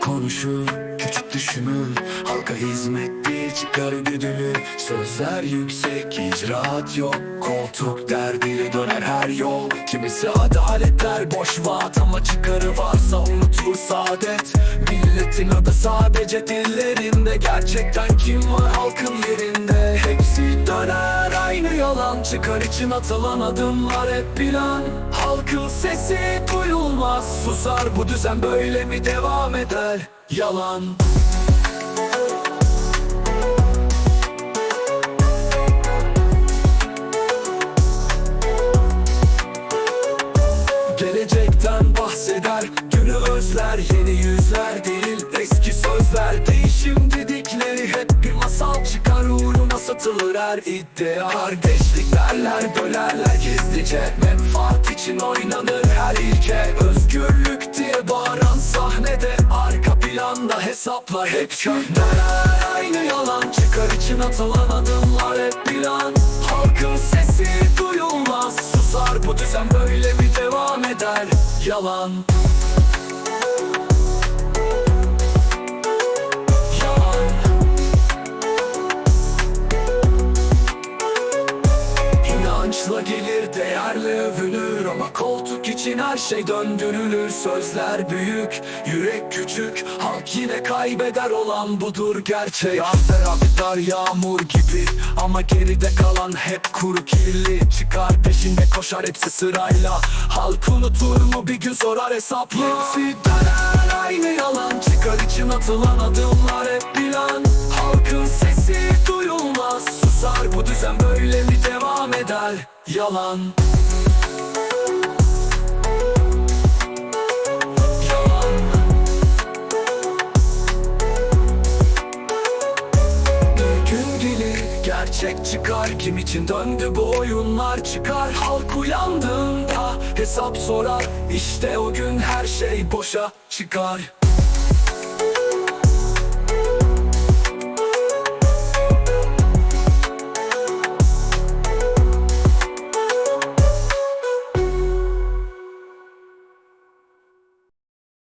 konuşur Küçük düşünür. Halka hizmet değil çıkar güdülü Sözler yüksek icraat yok. Koltuk derdine döner her yol. Kimisi adalet der boş vaat Ama çıkarı varsa unutur saadet. Milletin adı sadece dillerinde. Gerçekten kim var halkın yerinde Çıkar için atılan adımlar hep plan. Halkın sesi duyulmaz. Susar bu düzen böyle mi devam eder? Yalan. Gelecekten bahseder Günü özler her iddia Kardeşlik derler Bölerler gizlice. Menfaat için oynanır her ilke. Özgürlük diye bağıran sahnede Arka planda hesaplar hep köhneler Aynı yalan çıkar için atılan adımlar hep plan Halkın sesi duyulmaz. Susar bu düzen böyle mi devam eder. Yalan gelir değerle övülür Ama koltuk için her şey döndürülür. Sözler büyük, yürek küçük. Halk yine kaybeder olan budur gerçek. Yazlar aktar yağmur gibi. Ama geride kalan hep kuru kirli. Çıkar peşinde koşar hepsi sırayla. Halk unutur mu? Bir gün sorar hesaplı Hepsi döner aynı yalan. Çıkar için atılan adımlar hep plan. Halkın sesi duyulmaz. Susar bu düzen böyle mi eder Yalan. Gerçek çıkar Kim için döndü bu oyunlar çıkar? Halk uyandığında hesap sorar İşte o gün her şey boşa çıkar